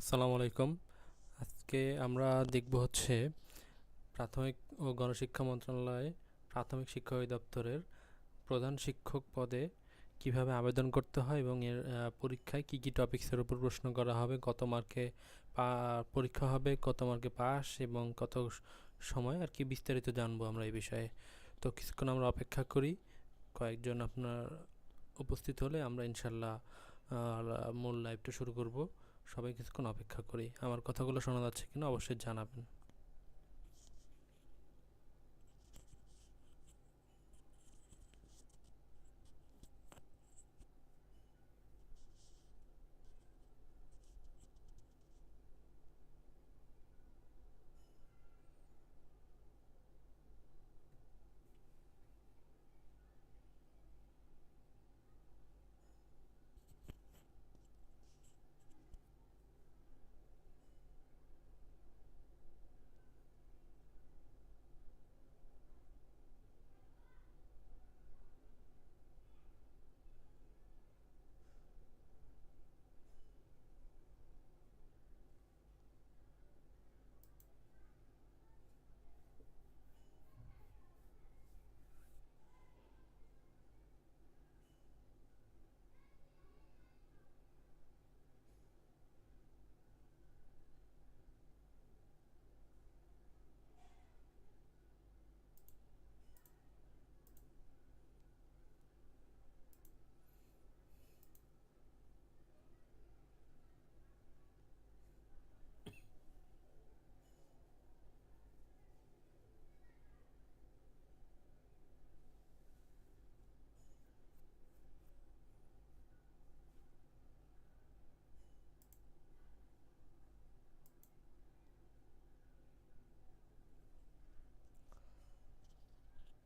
আসসালামু আলাইকুম। আজকে আমরা দেখব হচ্ছে প্রাথমিক ও গণশিক্ষা মন্ত্রণালয় প্রাথমিক শিক্ষা অধিদপ্তরের প্রধান শিক্ষক পদে কীভাবে আবেদন করতে হয় এবং এর পরীক্ষায় কী কী টপিক্সের উপর প্রশ্ন করা হবে, কত মার্কে পরীক্ষা হবে, কত মার্কে পাস এবং কত সময় আর কি বিস্তারিত জানব আমরা এই বিষয়ে। তো কিছুক্ষণ আমরা অপেক্ষা করি, কয়েকজন আপনার উপস্থিত হলে আমরা ইনশাল্লাহ মূল লাইভটা শুরু করব। সবাই কিছুক্ষণ অপেক্ষা করি আমার কথাগুলো শোনা যাচ্ছে কিনা অবশ্যই জানাবেন।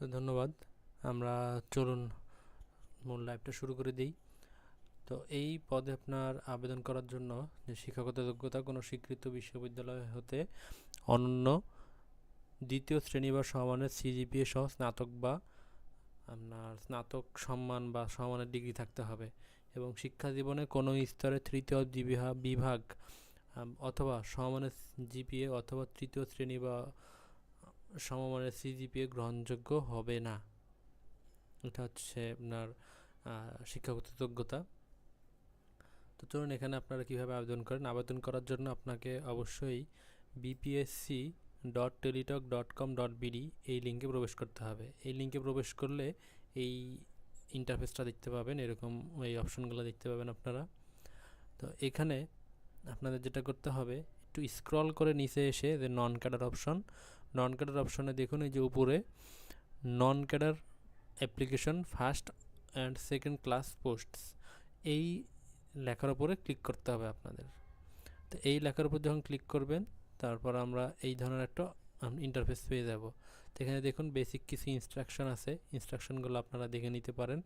তো ধন্যবাদ। আমরা চলুন মূল লাইভটা শুরু করে দিই। তো এই পদে আপনার আবেদন করার জন্য যে শিক্ষাগত যোগ্যতা কোনো স্বীকৃত বিশ্ববিদ্যালয় হতে অনন্য দ্বিতীয় শ্রেণি বা সমানের সিজিপিএ সহ স্নাতক বা আপনার স্নাতক সম্মান বা সমানের ডিগ্রি থাকতে হবে এবং শিক্ষা জীবনে কোনো স্তরে তৃতীয় বিভাগ অথবা সমানের জিপিএ অথবা তৃতীয় শ্রেণি বা সমমানের সিজিপিএ গ্রহণযোগ্য হবে না। এটা হচ্ছে আপনার শিক্ষাগত যোগ্যতা। তো চলুন এখানে আপনারা কীভাবে আবেদন করেন? আবেদন করার জন্য আপনাকে অবশ্যই BPSC dot Teletalk dot com dot BD এই লিঙ্কে প্রবেশ করতে হবে। এই লিঙ্কে প্রবেশ করলে এই ইন্টারফেসটা দেখতে পাবেন, এরকম এই অপশনগুলো দেখতে পাবেন আপনারা। তো এখানে আপনাদের যেটা করতে হবে, একটু স্ক্রল করে নিচে এসে যে non cadre option non cadre অপশনে দেখুন, এই যে উপরে non cadre application first and second class posts এই লেখার উপরে ক্লিক করতে হবে আপনাদের। তো এই লেখার উপর যখন ক্লিক করবেন, তারপর আমরা এই ধরনের একটা ইন্টারফেস পেয়ে যাব। তো এখানে দেখুন বেসিক কিছু ইনস্ট্রাকশন আছে। ইনস্ট্রাকশনগুলো আপনারা দেখে নিতে পারেন।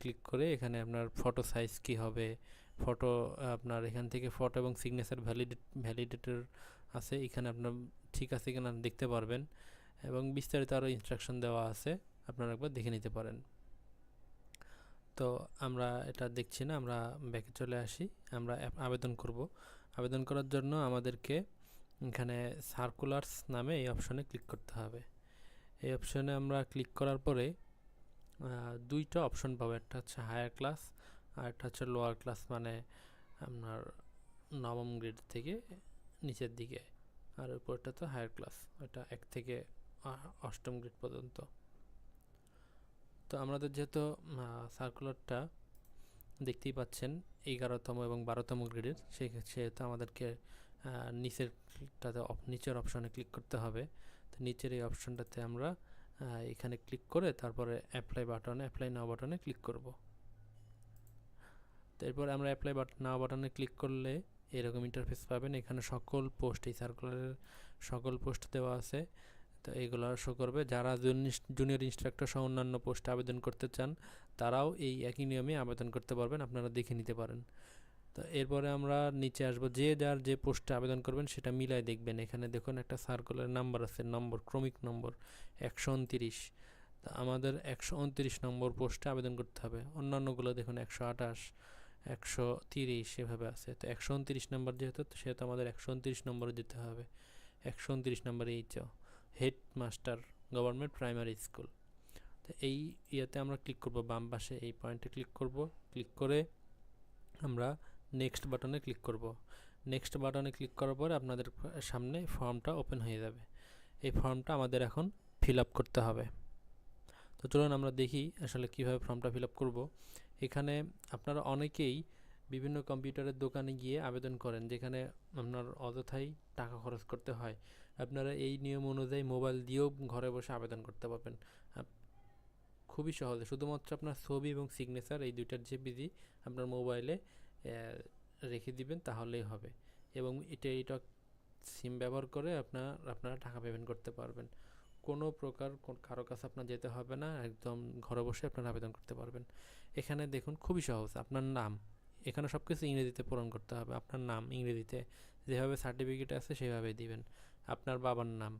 ক্লিক করে এখানে আপনার ফটো সাইজ কী হবে ফটো আপনার এখান থেকে ফটো এবং সিগনেচার ভ্যালিডেট ভ্যালিডেটর আছে। এখানে আপনার ঠিক আছে কিনা দেখতে পারবেন এবং বিস্তারিত আরও ইনস্ট্রাকশন দেওয়া আছে, আপনারা একবার দেখে নিতে পারেন। তো আমরা এটা দেখছি না, আমরা ব্যাকে চলে আসি, আমরা আবেদন করব। আবেদন করার জন্য আমাদেরকে এখানে সার্কুলার্স নামে এই অপশনে ক্লিক করতে হবে। এই অপশনে আমরা ক্লিক করার পরে দুইটা অপশন পাবো, একটা হচ্ছে হায়ার ক্লাস আর একটা হচ্ছে লোয়ার ক্লাস মানে আপনার নবম গ্রেড থেকে নিচের দিকে। আর উপরটা তো হায়ার ক্লাস ওটা এক থেকে অষ্টম গ্রেড পর্যন্ত। তো আমাদের যেহেতু সার্কুলারটা দেখতেই পাচ্ছেন, এগারোতম এবং বারোতম গ্রেডের সেহেতু আমাদেরকে নিচেরটাতে নিচের অপশনে ক্লিক করতে হবে। তো নিচের এই অপশনটাতে আমরা এখানে ক্লিক করে তারপরে অ্যাপ্লাই বাটনে অ্যাপ্লাই নাও বাটনে ক্লিক করব। তো এরপর আমরা অ্যাপ্লাই বাট নাও বাটনে ক্লিক করলে এরকম ইন্টারফেস পাবেন। এখানে সকল পোস্ট এই সার্কুলারের সকল পোস্ট দেওয়া আছে। তো এইগুলো শো করবে। যারা জুনিয়র ইনস্ট্রাক্টর সহ অন্যান্য পোস্টে আবেদন করতে চান, তারাও এই একই নিয়মে আবেদন করতে পারবেন। আপনারা দেখে নিতে পারেন। তো এরপরে আমরা নিচে আসব। যে যার যে পোস্টে আবেদন করবেন, সেটা মিলাই দেখবেন। এখানে দেখুন একটা সার্কুলার নাম্বার আছে নম্বর ক্রমিক নম্বর একশো উনতিরিশ। তা আমাদের একশো উনতিরিশ নম্বর পোস্টে আবেদন করতে হবে। অন্যান্যগুলো দেখুন, একশো আঠাশ। একশো তিরিশ এভাবে আছে। তো একশো উনত্রিশ নম্বর যেহেতু সেহেতু আমাদের একশো উনত্রিশ নম্বরে যেতে হবে। একশো উনত্রিশ নম্বরে H head master government primary school. তো এই ইয়েতে আমরা ক্লিক করব, বাম পাশে এই পয়েন্টে ক্লিক করব। ক্লিক করে আমরা নেক্সট বাটনে ক্লিক করব। নেক্সট বাটনে ক্লিক করার পরে আপনাদের সামনে ফর্মটা ওপেন হয়ে যাবে। এই ফর্মটা আমাদের এখন ফিল আপ করতে হবে। তো চলুন আমরা দেখি আসলে কীভাবে ফর্মটা ফিল আপ করব। এখানে আপনারা অনেকেই বিভিন্ন কম্পিউটারের দোকানে গিয়ে আবেদন করেন, যেখানে আপনার অযথাই টাকা খরচ করতে হয়। আপনারা এই নিয়ম অনুযায়ী মোবাইল দিয়েও ঘরে বসে আবেদন করতে পারবেন। খুবই সহজে। শুধুমাত্র আপনার ছবি এবং সিগনেচার এই দুইটার জেপিজি আপনার মোবাইলে রেখে দিবেন, তাহলেই হবে। এবং এটা এটা সিম ব্যবহার করে আপনার, আপনারা টাকা পেমেন্ট করতে পারবেন। কোনো প্রকার কারও কাছে আপনার যেতে হবে না, একদম ঘরে বসে আপনারা আবেদন করতে পারবেন। এখানে দেখুন খুবই সহজ, আপনার নাম, এখানে সব কিছু ইংরেজিতে পূরণ করতে হবে, আপনার নাম ইংরেজিতে, যেভাবে সার্টিফিকেট আছে সেভাবে দিবেন। আপনার বাবার নাম,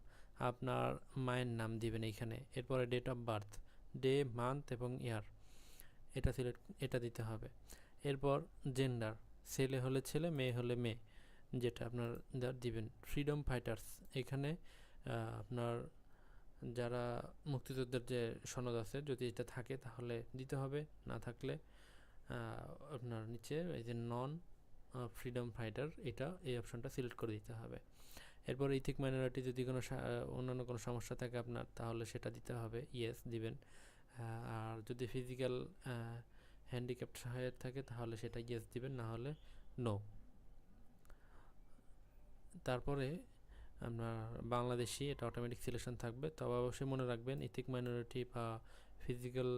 আপনার মায়ের নাম দিবেন এইখানে এরপরে date of birth day month এবং ইয়ার এটা সিলেক্ট এটা দিতে হবে। এরপর জেন্ডার ছেলে হলে ছেলে, মেয়ে হলে মেয়ে, যেটা আপনার দিবেন। ফ্রিডম ফাইটার্স এখানে আপনার যারা মুক্তিযোদ্ধার যে সনদ আছে, যদি এটা থাকে তাহলে দিতে হবে, না থাকলে আপনার নিচে এই যে নন ফ্রিডম ফাইটার এটা, এই অপশনটা সিলেক্ট করে দিতে হবে। এরপর ইথিক মাইনরিটি যদি কোনো অন্যান্য কোনো সমস্যা থাকে আপনার, তাহলে সেটা দিতে হবে ইয়েস দিবেন। আর যদি ফিজিক্যাল হ্যান্ডিক্যাপ্ট হয়ে থাকে, তাহলে সেটা ইয়েস দিবেন, না হলে নো তারপরে আপনার বাংলাদেশি, এটা অটোমেটিক সিলেকশন থাকবে। তবে অবশ্যই মনে রাখবেন ইথিক মাইনরিটি বা ফিজিক্যাল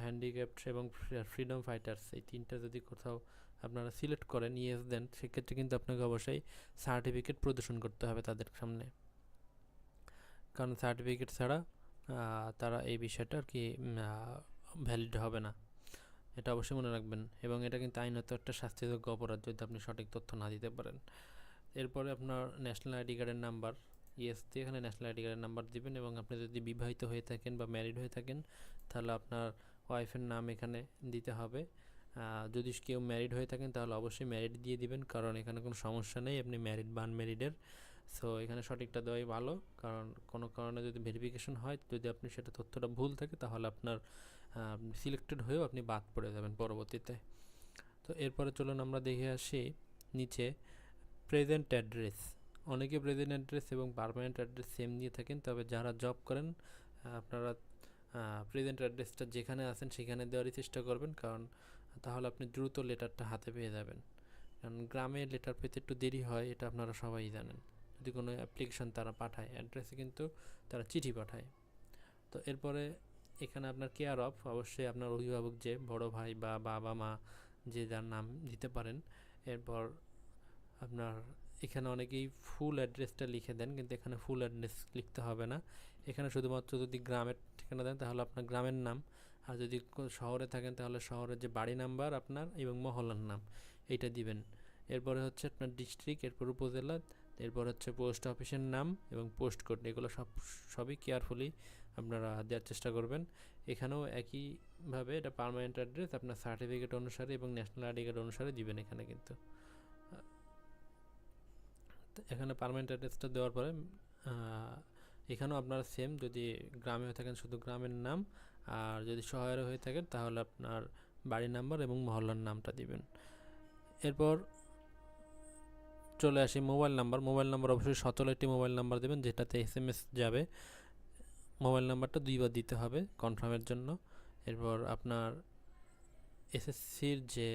হ্যান্ডিক্যাপ্ট এবং ফ্রিডম ফাইটার্স এই তিনটা যদি কোথাও আপনারা সিলেক্ট করেন ইয়েস দেন সেক্ষেত্রে কিন্তু আপনাকে অবশ্যই সার্টিফিকেট প্রদর্শন করতে হবে তাদের সামনে। কারণ সার্টিফিকেট ছাড়া তারা এই বিষয়টা আর কি ভ্যালিড হবে না। এটা অবশ্যই মনে রাখবেন। এবং এটা কিন্তু আইনত একটা শাস্তিযোগ্য অপরাধ যদি আপনি সঠিক তথ্য না দিতে পারেন। এরপরে আপনার ন্যাশনাল আইডি কার্ডের নাম্বার ইয়েস দিয়ে এখানে ন্যাশনাল আইডি কার্ডের নাম্বার দিবেন এবং আপনি যদি বিবাহিত হয়ে থাকেন বা ম্যারিড হয়ে থাকেন, তাহলে আপনার ওয়াইফের নাম এখানে দিতে হবে। যদি কেউ ম্যারিড হয়ে থাকেন, তাহলে অবশ্যই ম্যারিড দিয়ে দিবেন, কারণ এখানে কোনো সমস্যা নেই, আপনি ম্যারিড বা আনম্যারিডের সো এখানে সঠিকটা দেওয়াই ভালো, কারণ কোনো কারণে যদি ভেরিফিকেশন হয়, যদি আপনি সেটা তথ্যটা ভুল থাকে, তাহলে আপনার সিলেক্টেড হয়েও আপনি বাদ পড়ে যাবেন পরবর্তীতে। তো এরপরে চলুন আমরা দেখে আসি, নিচে প্রেজেন্ট অ্যাড্রেস অনেকে প্রেজেন্ট অ্যাড্রেস এবং পারমানেন্ট অ্যাড্রেস সেম দিয়ে থাকেন, তবে যারা জব করেন আপনারা প্রেজেন্ট অ্যাড্রেসটা যেখানে আছেন সেখানে দেওয়ারই চেষ্টা করবেন, কারণ তাহলে আপনি দ্রুত লেটারটা হাতে পেয়ে যাবেন। কারণ গ্রামে লেটার পেতে একটু দেরি হয়, এটা আপনারা সবাই জানেন। যদি কোনো অ্যাপ্লিকেশন তারা পাঠায় অ্যাড্রেসে কিন্তু তারা চিঠি পাঠায়। তো এরপরে এখানে আপনার কেয়ার অফ অবশ্যই আপনার অভিভাবক যে, বড় ভাই বা বাবা মা যে যার নাম দিতে পারেন, এরপর আপনার এখানে অনেকেই ফুল অ্যাড্রেসটা লিখে দেন, কিন্তু এখানে ফুল অ্যাড্রেস লিখতে হবে না। এখানে শুধুমাত্র যদি গ্রামের ঠিকানা দেন, তাহলে আপনার গ্রামের নাম। আর যদি শহরে থাকেন, তাহলে শহরের যে বাড়ি নাম্বার আপনার এবং মহল্লার নাম, এইটা দিবেন। এরপরে হচ্ছে আপনার ডিস্ট্রিক্ট এরপর উপজেলা, এরপর হচ্ছে পোস্ট অফিসের নাম এবং পোস্ট কোড এগুলো সব, সবই কেয়ারফুলি আপনারা দেওয়ার চেষ্টা করবেন। এখানেও একইভাবে এটা পারমানেন্ট অ্যাড্রেস আপনার সার্টিফিকেট অনুসারে এবং ন্যাশনাল আইডি কার্ড অনুসারে দিবেন এখানে কিন্তু। এখানে পারমানেন্ট অ্যাড্রেসটা দেওয়ার পরে এখানেও আপনারা সেম যদি গ্রামে হয়ে থাকেন শুধু গ্রামের নাম, আর যদি শহরে হয়ে থাকেন তাহলে আপনার বাড়ির নাম্বার এবং মহল্লার নামটা দিবেন। এরপর চলে আসি মোবাইল নাম্বার মোবাইল নাম্বার অবশ্যই সচল একটি মোবাইল নাম্বার দেবেন, যেটাতে এস এম এস যাবে মোবাইল নাম্বারটা দুইবার দিতে হবে কনফার্মের জন্য। এরপর আপনার এসএসসির যে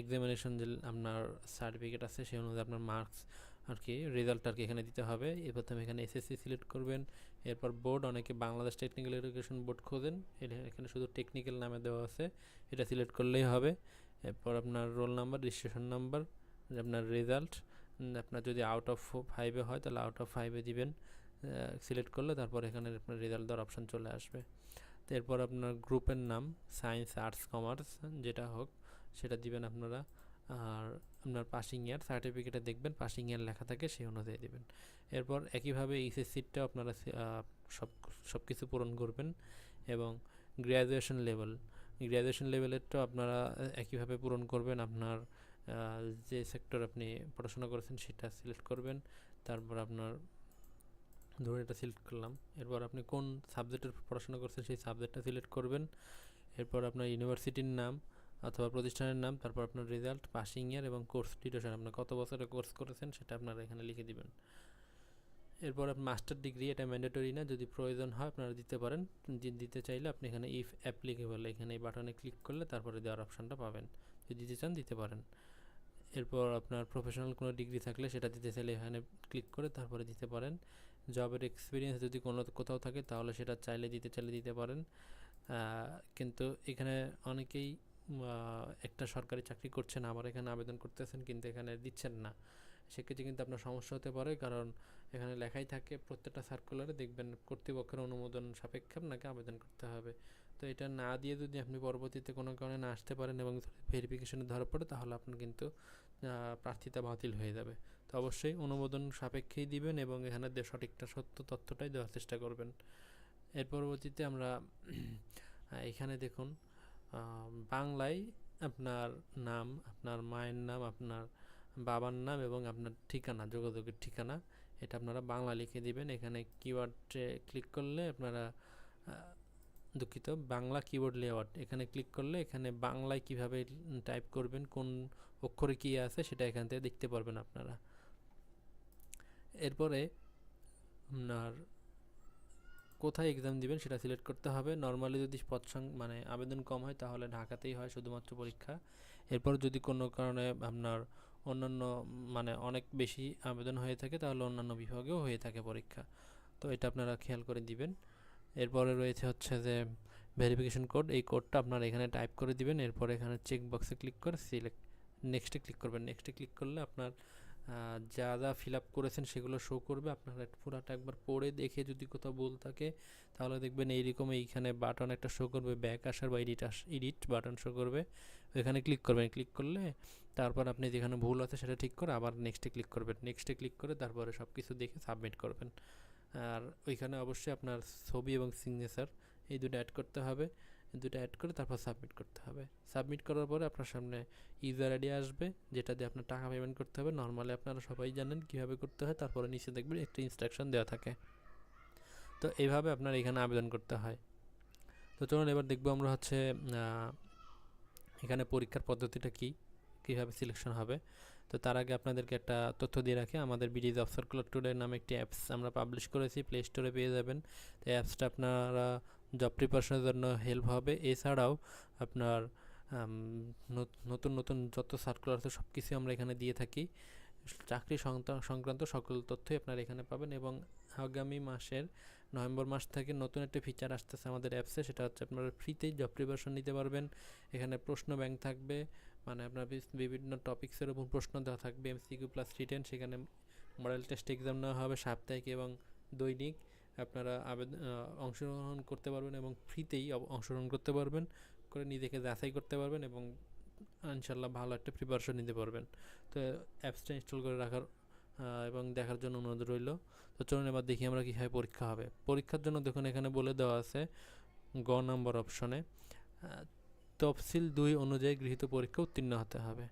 এক্সামিনেশন যে আপনার সার্টিফিকেট আছে, সেই অনুযায়ী আপনার মার্কস আর কি রেজাল্ট আর কি এখানে দিতে হবে। এর প্রথমে এখানে এসএসসি সিলেক্ট করবেন। এরপর বোর্ড অনেকে বাংলাদেশ টেকনিক্যাল এডুকেশন বোর্ড খোঁজেন। এখানে শুধু টেকনিক্যাল নামে দেওয়া আছে, এটা সিলেক্ট করলেই হবে। এরপর আপনার রোল নাম্বার রেজিস্ট্রেশন নাম্বার আপনার রেজাল্ট আপনার যদি আউট অফ ফাইভে হয়, তাহলে আউট অফ ফাইভে দিবেন। সিলেক্ট করলে তারপর এখানে আপনার রেজাল্ট দেওয়ার অপশান চলে আসবে। এরপর আপনার গ্রুপের নাম সায়েন্স আর্টস কমার্স যেটা হোক। সেটা দিবেন আপনারা। আর আপনার পাসিং ইয়ার সার্টিফিকেটে দেখবেন পাসিং ইয়ার লেখা থাকে সেই অনুযায়ী দেবেন। এরপর একইভাবে এইচএস সিটটাও আপনারা সব সব কিছু পূরণ করবেন এবং গ্র্যাজুয়েশন লেভেল গ্র্যাজুয়েশন লেভেলেরটাও আপনারা একইভাবে পূরণ করবেন। আপনার যে সেক্টর আপনি পড়াশোনা করেছেন সেটা সিলেক্ট করবেন। তারপর আপনার, ধরুন এটা সিলেক্ট করলাম। এরপর আপনি কোন সাবজেক্টের পড়াশোনা করছেন সেই সাবজেক্টটা সিলেক্ট করবেন। এরপর আপনার ইউনিভার্সিটির নাম অথবা প্রতিষ্ঠানের নাম, তারপর আপনার রেজাল্ট পাসিং ইয়ার এবং কোর্স ডিউরেশন আপনার কত বছরের কোর্স করেছেন সেটা আপনারা এখানে লিখে দিবেন। এরপর মাস্টার ডিগ্রি এটা ম্যান্ডেটরি না, যদি প্রয়োজন হয় আপনারা দিতে পারেন। দিতে চাইলে আপনি এখানে ইফ অ্যাপ্লিকেবল এখানে এই বাটনে ক্লিক করলে তারপরে দেওয়ার অপশানটা পাবেন। যদি দিতে চান দিতে পারেন। এরপর আপনার প্রফেশনাল কোনো ডিগ্রি থাকলে সেটা দিতে চাইলে এখানে ক্লিক করে তারপরে দিতে পারেন। জবের এক্সপিরিয়েন্স যদি কোনো কোথাও থাকে তাহলে সেটা চাইলে দিতে চাইলে দিতে পারেন। কিন্তু এখানে অনেকেই একটা সরকারি চাকরি করছেন, আবার এখানে আবেদন করতেছেন কিন্তু এখানে দিচ্ছেন না। সেক্ষেত্রে কিন্তু আপনার সমস্যা হতে পারে কারণ এখানে লেখাই থাকে প্রত্যেকটা সার্কুলারে দেখবেন কর্তৃপক্ষের অনুমোদন সাপেক্ষে আপনাকে আবেদন করতে হবে। তো এটা না দিয়ে যদি আপনি পরবর্তীতে কোনো কারণে না আসতে পারেন এবং ভেরিফিকেশনে ধরা পড়ে তাহলে আপনার কিন্তু প্রার্থিতা বাতিল হয়ে যাবে। তো অবশ্যই অনুমোদন সাপেক্ষেই দিবেন এবং এখানে সঠিকটা সত্য তথ্যটাই দেওয়ার চেষ্টা করবেন। এর পরবর্তীতে আমরা এখানে দেখুন বাংলায় আপনার নাম, আপনার মায়ের নাম, আপনার বাবার নাম এবং আপনার ঠিকানা, যোগাযোগের ঠিকানা, এটা আপনারা বাংলা লিখে দিবেন। এখানে কিওয়ার্ডে ক্লিক করলে আপনারা দুঃখিত, বাংলা কিবোর্ড লেআউট এখানে ক্লিক করলে এখানে বাংলায় কীভাবে টাইপ করবেন, কোন অক্ষরে কী আছে সেটা এখান থেকে দেখতে পারবেন আপনারা। এরপরে আপনার কোথায় এক্সাম দিবেন সেটা সিলেক্ট করতে হবে। নর্মালি যদি পদ মানে আবেদন কম হয় তাহলে ঢাকাতেই হয় শুধুমাত্র পরীক্ষা। এরপর যদি কোনো কারণে আপনার অন্যান্য মানে অনেক বেশি আবেদন হয়ে থাকে তাহলে অন্যান্য বিভাগেও হয়ে থাকে পরীক্ষা। তো এটা আপনারা খেয়াল করে দিবেন। এরপরে রয়েছে হচ্ছে যে ভেরিফিকেশন কোড এই কোডটা আপনারা এখানে টাইপ করে দিবেন। এরপর এখানে চেক বক্সে ক্লিক করে সিলেক্ট নেক্সটে ক্লিক করবেন। নেক্সটে ক্লিক করলে আপনার যা যা ফিল আপ করেছেন সেগুলো শো করবে। আপনারা পুরাটা একবার পড়ে দেখে যদি কোথাও ভুল থাকে, তাহলে দেখবেন এইরকম এইখানে বাটন একটা শো করবে ব্যাক আসার বা এডিট আস এডিট বাটন শো করবে। ওইখানে ক্লিক করবেন। ক্লিক করলে তারপর আপনি যেখানে ভুল আছে সেটা ঠিক করে আবার নেক্সটে ক্লিক করবেন। নেক্সটে ক্লিক করে তারপরে সব কিছু দেখে সাবমিট করবেন। আর ওইখানে অবশ্যই আপনার ছবি এবং সিগনেচার এই দুটো অ্যাড করতে হবে। দুটো অ্যাড করে তারপর সাবমিট করতে হবে। সাবমিট করার পরে আপনার সামনে ইউজার আইডি আসবে, যেটা দিয়ে আপনার টাকা পেমেন্ট করতে হবে। নর্মালি আপনারা সবাই জানেন কীভাবে করতে হয়, তারপরে নিচে দেখবেন একটা ইনস্ট্রাকশন দেওয়া থাকে। তো এইভাবে আপনার এখানে আবেদন করতে হয়। তো চলুন এবার দেখব আমরা হচ্ছে এখানে পরীক্ষার পদ্ধতিটা কী, কীভাবে সিলেকশন হবে। তো তার আগে আপনাদেরকে একটা তথ্য দিয়ে রাখি। আমাদের বিডিজ অফ সার্কুলার টুডে নামে একটি অ্যাপস আমরা পাবলিশ করেছি প্লে স্টোরে পেয়ে যাবেন। তো অ্যাপসটা আপনারা জব প্রিপারেশনের জন্য হেল্প হবে। এছাড়াও আপনার নতুন নতুন যত সার্কুলার আছে সব কিছু আমরা এখানে দিয়ে থাকি। চাকরি সংক্রান্ত সকল তথ্যই আপনারা এখানে পাবেন এবং আগামী মাসের নভেম্বর মাস থেকে নতুন একটা ফিচার আসতেছে আমাদের অ্যাপসে সেটা হচ্ছে আপনারা ফ্রিতেই জব প্রিপারেশন নিতে পারবেন। এখানে প্রশ্ন ব্যাংক থাকবে মানে আপনার বিভিন্ন টপিক্সের উপর প্রশ্ন দেওয়া থাকবে এমসিকিউ প্লাস রিটেন সেখানে মডেল টেস্ট এক্সাম নেওয়া হবে সাপ্তাহিক এবং দৈনিক। আপনারা আবেদন অংশগ্রহণ করতে পারবেন এবং ফ্রিতেই অংশগ্রহণ করতে পারবেন, করে নিজেকে যাচাই করতে পারবেন এবং ইনশাল্লাহ ভালো একটা প্রিপারেশন নিতে পারবেন। তো অ্যাপসটা ইনস্টল করে রাখার এবং দেখার জন্য অনুরোধ রইল। তো চলুন এবার দেখি আমরা কীভাবে পরীক্ষা হবে। পরীক্ষার জন্য দেখুন এখানে বলে দেওয়া আছে, গ নম্বর অপশনে তফসিল দুই অনুযায়ী গৃহীত পরীক্ষা উত্তীর্ণ হতে হবে।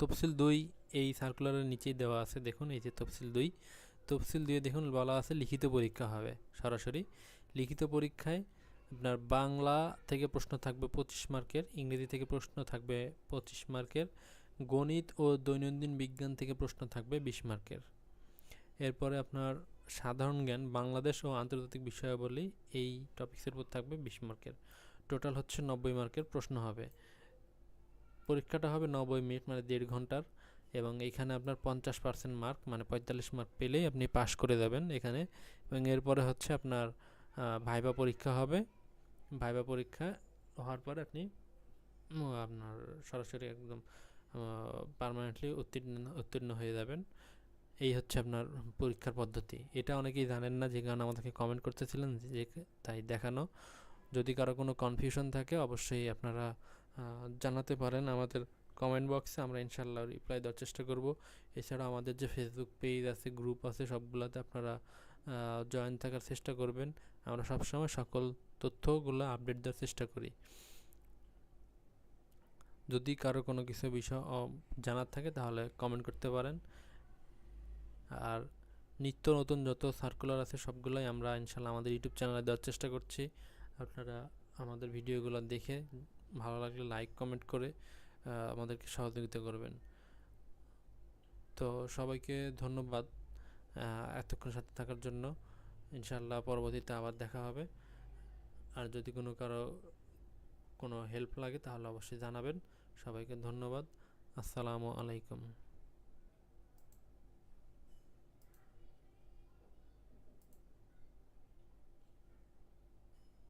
তফসিল দুই এই সার্কুলারের নিচেই দেওয়া আছে, দেখুন, এই যে তফসিল দুই। তফসিল দুই দেখুন, বলা আছে লিখিত পরীক্ষা হবে সরাসরি। লিখিত পরীক্ষায় আপনার বাংলা থেকে প্রশ্ন থাকবে পঁচিশ মার্কের, ইংরেজি থেকে প্রশ্ন থাকবে পঁচিশ মার্কের, গণিত ও দৈনন্দিন বিজ্ঞান থেকে প্রশ্ন থাকবে বিশ মার্কের। এরপরে আপনার সাধারণ জ্ঞান, বাংলাদেশ ও আন্তর্জাতিক বিষয়াবলী এই টপিক্সের উপর থাকবে বিশ মার্কের। টোটাল হচ্ছে নব্বই মার্কের প্রশ্ন হবে। পরীক্ষাটা হবে নব্বই মিনিট মানে দেড় ঘণ্টার, এবং এখানে আপনার পঞ্চাশ পার্সেন্ট মার্ক মানে পঁয়তাল্লিশ মার্ক পেলেই আপনি পাশ করে যাবেন এখানে। এবং এরপরে হচ্ছে আপনার ভাইবা পরীক্ষা হবে। ভাইবা পরীক্ষা হওয়ার পরে আপনি আপনার সরাসরি একদম পারমানেন্টলি উত্তীর্ণ উত্তীর্ণ হয়ে যাবেন। এই হচ্ছে আপনার পরীক্ষার পদ্ধতি। এটা অনেকেই জানেন না, যে কারণে আমাদেরকে কমেন্ট করতেছিলেন, যে তাই দেখানো। যদি কারও কোনো কনফিউশন থাকে, অবশ্যই আপনারা জানাতে পারেন আমাদের কমেন্ট বক্সে আমরা ইনশাল্লাহ রিপ্লাই দেওয়ার চেষ্টা করব। এছাড়া আমাদের যে ফেসবুক পেজ আছে গ্রুপ আছে, সবগুলোতে আপনারা জয়েন থাকার চেষ্টা করবেন। আমরা সবসময় সকল তথ্যগুলো আপডেট দেওয়ার চেষ্টা করি। যদি কারও কোনো কিছু বিষয় জানার থাকে, তাহলে কমেন্ট করতে পারেন। আর নিত্য নতুন যত সার্কুলার আছে, সবগুলোই আমরা ইনশাল্লাহ আমাদের ইউটিউব চ্যানেলে দেওয়ার চেষ্টা করছি। আপনারা আমাদের ভিডিওগুলো দেখে ভালো লাগলে লাইক কমেন্ট করে আমাদেরকে সহযোগিতা করবেন। তো সবাইকে ধন্যবাদ এতক্ষণ সাথে থাকার জন্য। ইনশাল্লাহ পরবর্তীতে আবার দেখা হবে। আর যদি কোনো কারও কোনো হেল্প লাগে তাহলে অবশ্যই জানাবেন। সবাইকে ধন্যবাদ। আসসালামু আলাইকুম।